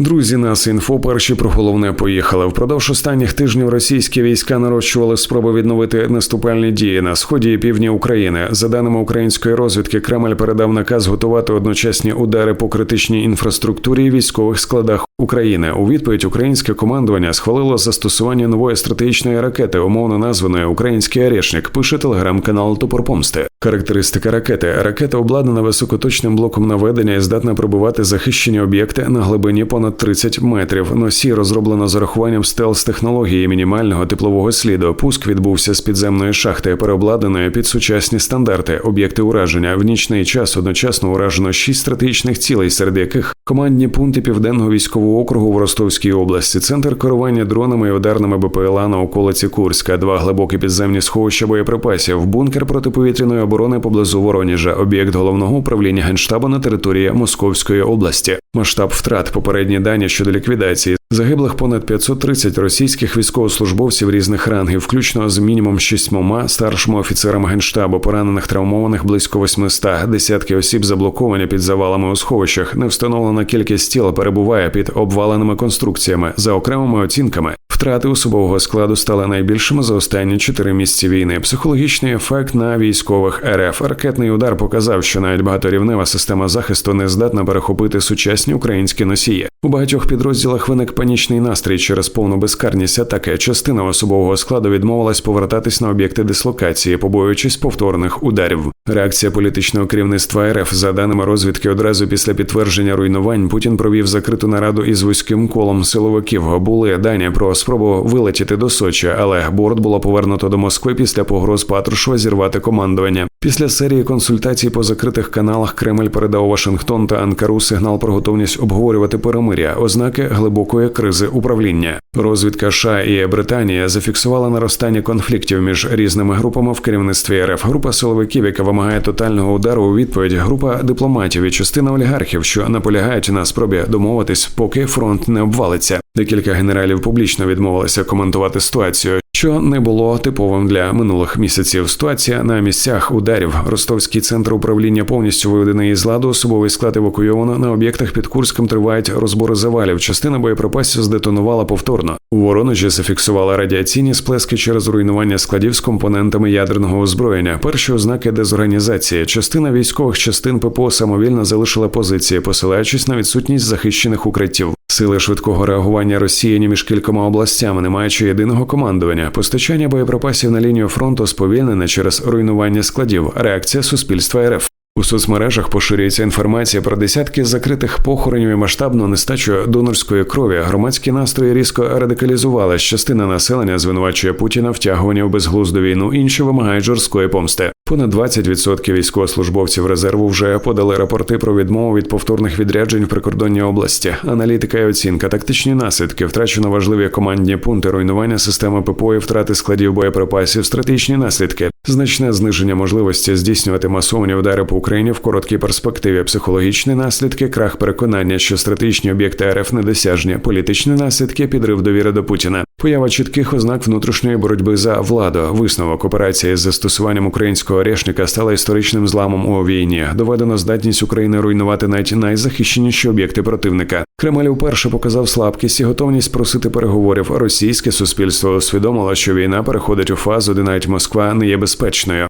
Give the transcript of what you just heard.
Друзі, нас інфо перші про головне поїхали. Впродовж останніх тижнів російські війська нарощували спроби відновити наступальні дії на сході і півдні України. За даними української розвідки, Кремль передав наказ готувати одночасні удари по критичній інфраструктурі і військових складах України. У відповідь українське командування схвалило застосування нової стратегічної ракети, умовно названої Український Орешник. Пише телеграм-канал Топор Помсти. Характеристика ракети: ракета обладнана високоточним блоком наведення і здатна пробивати захищені об'єкти на глибині понад 30 метрів. Носій розроблено з урахуванням стелс технології мінімального теплового сліду. Пуск відбувся з підземної шахти, переобладнаної під сучасні стандарти. Об'єкти ураження в нічний час одночасно уражено шість стратегічних цілей, серед яких командні пункти південного військового округу в Ростовській області, центр керування дронами і ударними БПЛА на околиці Курська, два глибокі підземні сховища боєприпасів, бункер протиповітряної оборони поблизу Вороніжа, об'єкт головного управління генштабу на території Московської області. Масштаб втрат, попередні дані щодо ліквідації. Загиблих понад 530 російських військовослужбовців різних рангів, включно з мінімум шістьмома старшими офіцерами генштабу, поранених травмованих близько 800, десятки осіб заблоковані під завалами у сховищах. Не встановлена кількість тіл перебуває під обваленими конструкціями за окремими оцінками. Втрати особового складу стали найбільшими за останні чотири місяці війни. Психологічний ефект на військових РФ. Ракетний удар показав, що навіть багаторівнева система захисту не здатна перехопити сучасні українські носії. У багатьох підрозділах виник панічний настрій через повну безкарність атаки. Частина особового складу відмовилась повертатись на об'єкти дислокації, побоюючись повторних ударів. Реакція політичного керівництва РФ за даними розвідки, одразу після підтвердження руйнувань Путін провів закриту нараду із вузьким колом силовиків. Були дані про спробу вилетіти до Сочі, але борт було повернуто до Москви після погроз Патрушева зірвати командування. Після серії консультацій по закритих каналах Кремль передав Вашингтон та Анкару сигнал про готовність обговорювати перемиря, ознаки глибокої кризи управління. Розвідка США і Британія зафіксувала наростання конфліктів між різними групами в керівництві РФ. Група силовиків, яка вимагає тотального удару у відповідь, група дипломатів і частина олігархів, що наполягають на спробі домовитись, поки фронт не обвалиться. Декілька генералів публічно відмовилися коментувати ситуацію, що не було типовим для минулих місяців. Ситуація на місцях ударів. Ростовський центр управління повністю виведений із ладу. Особовий склад евакуйовано на об'єктах під Курськом тривають розбори завалів. Частина боєприпасів здетонувала повторно. У Воронежі зафіксували радіаційні сплески через руйнування складів з компонентами ядерного озброєння. Перші ознаки дезорганізації. Частина військових частин ППО самовільно залишила позиції, посилаючись на відсутність захищених укриттів. Сили швидкого реагування розсіяні між кількома областями, не маючи єдиного командування. Постачання боєприпасів на лінію фронту сповільнене через руйнування складів. Реакція суспільства РФ. У соцмережах поширюється інформація про десятки закритих похоронів і масштабну нестачу донорської крові. Громадські настрої різко радикалізувались. Частина населення звинувачує Путіна втягування в безглузду війну. Інші вимагають жорсткої помсти. Понад 20% військовослужбовців резерву вже подали рапорти про відмову від повторних відряджень в прикордонній області. Аналітика і оцінка, тактичні наслідки, втрачено важливі командні пункти, руйнування системи ППО і втрати складів боєприпасів, стратегічні наслідки, значне зниження можливості здійснювати масовані удари по Україні в короткій перспективі, психологічні наслідки, крах переконання, що стратегічні об'єкти РФ недосяжні, політичні наслідки, підрив довіри до Путіна. Поява чітких ознак внутрішньої боротьби за владу, висновок операції з застосуванням українського орешника стала історичним зламом у війні. Доведено здатність України руйнувати навіть найзахищеніші об'єкти противника. Кремль вперше показав слабкість і готовність просити переговорів. Російське суспільство усвідомило, що війна переходить у фазу, де навіть Москва не є безпечною.